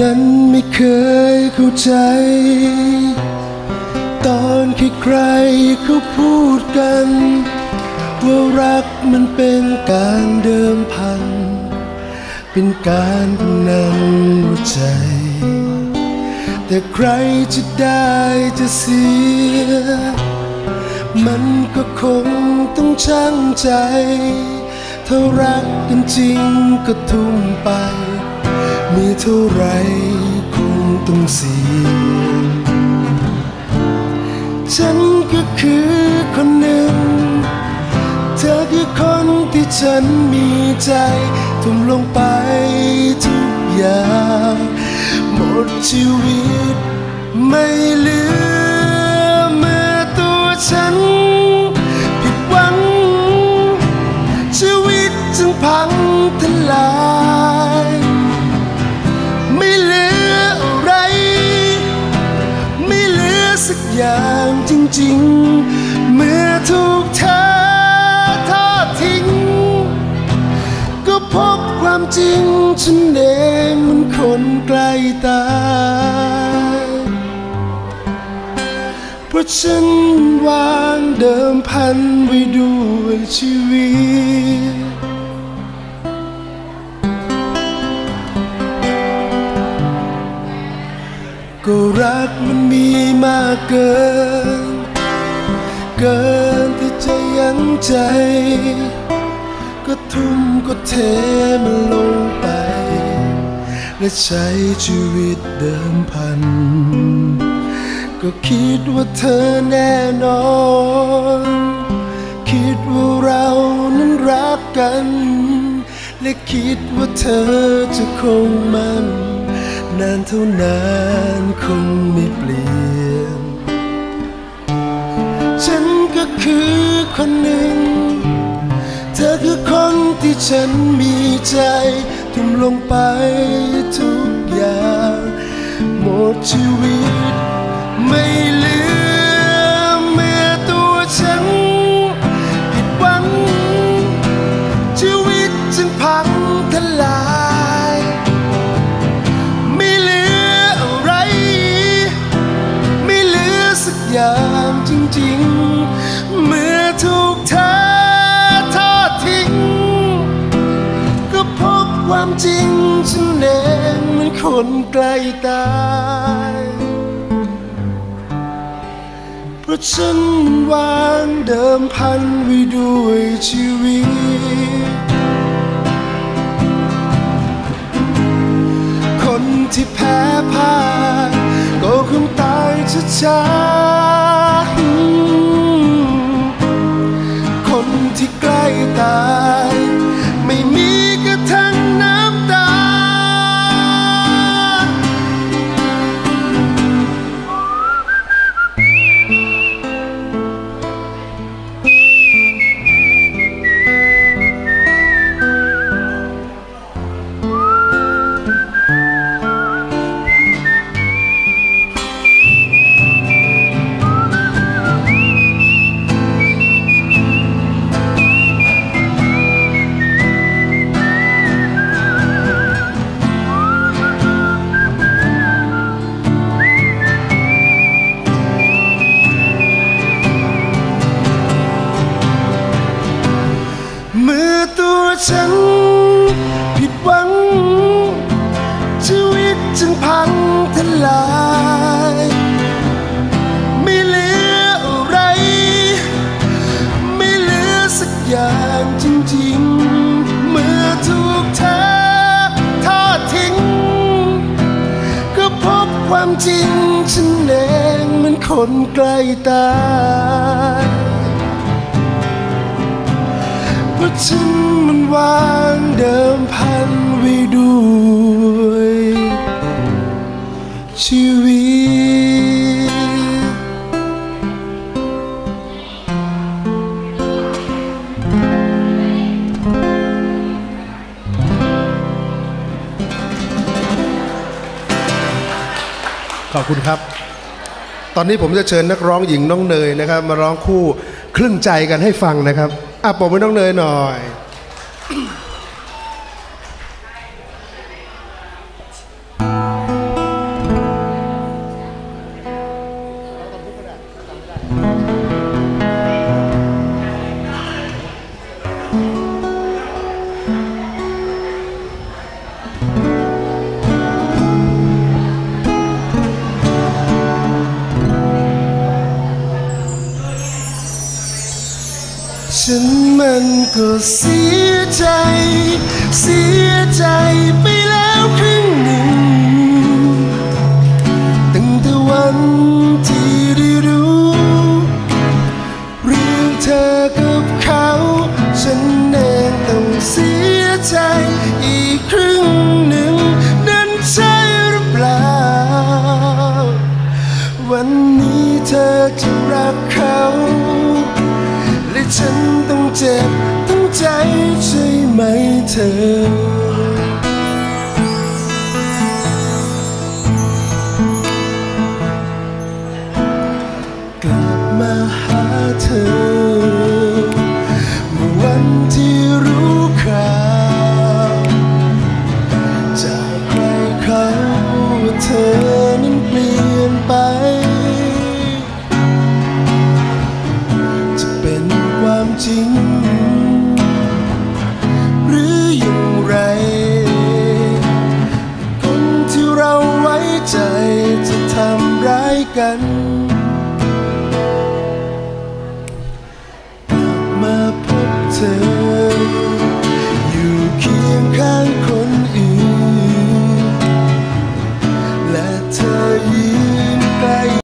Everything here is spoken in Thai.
นั้นไม่เคยเข้าใจ ตอนที่ใครเขาพูดกัน ว่ารักมันเป็นการเดิมพัน เป็นการพนันหัวใจ แต่ใครจะได้จะเสีย มันก็คงต้องช่างใจ ถ้ารักกันจริงก็ทุ่มไป มีเท่าไรคงต้องเสียฉันก็คือคนหนึ่ง เธอคือคนที่ฉันมีใจทุ่มลงไปทุกอย่างหมดชีวิตไม่เหลือเมื่อตัวฉัน สักอย่างจริงๆ เมื่อถูกเธอทอดทิ้ง ก็พบความจริงฉันเองมันคนใกล้ตายเพราะฉันวางเดิมพันไว้ด้วยชีวิต ก็รักมันมีมากเกิน เกินที่จะยั้งใจ ก็ทุ่มก็เทมันลงไป และใช้ชีวิตเดิมพัน ก็คิดว่าเธอแน่นอน คิดว่าเรานั้นรักกัน และคิดว่าเธอจะคงมัน นานเท่านานคงไม่เปลี่ยน ฉันก็คือคนหนึ่ง เธอคือคนที่ฉันมีใจ ทุ่มลงไปทุกอย่าง หมดชีวิต ย่างจริงๆ เมื่อถูกเธอทอดทิ้ง ก็พบความจริงฉันเองเหมันคนใกล้ตายเพราะฉันวางเดิมพันไว้ด้วยชีวิต คนที่แพ้พ่ายก็คงตาย ช้าคนที่ใกล้ตาย ฉันผิดหวัง ชีวิตจึงพังทลายไม่เหลืออะไร ไม่เหลือสักอย่างจริงๆ เมื่อถูกเธอทอดทิ้ง ก็พบความจริงฉันเองเหมันคนใกล้ตาย เพราฉันมันวางเดิมพันไว้ด้วย ชีวิต ขอบคุณครับ ตอนนี้ผมจะเชิญนักร้องหญิงน้องเนยนะครับ มาร้องคู่ครึ่งใจกันให้ฟังนะครับ อะปรบมือน้องเนยหน่อย ฉันมันก็เสียใจ เสียใจไปแล้วครึ่งหนึ่ง ตั้งแต่วันที่ได้รู้เรื่องเธอกับเขา ฉันเองต้องเสียใจอีกครึ่งหนึ่ง นั้นใช่หรือเปล่า วันนี้เธอจะรักเขา ฉันต้องเจ็บทั้งใจใช่ไหมเธอ หรืออย่างไร คนที่เราไว้ใจจะทำร้ายกัน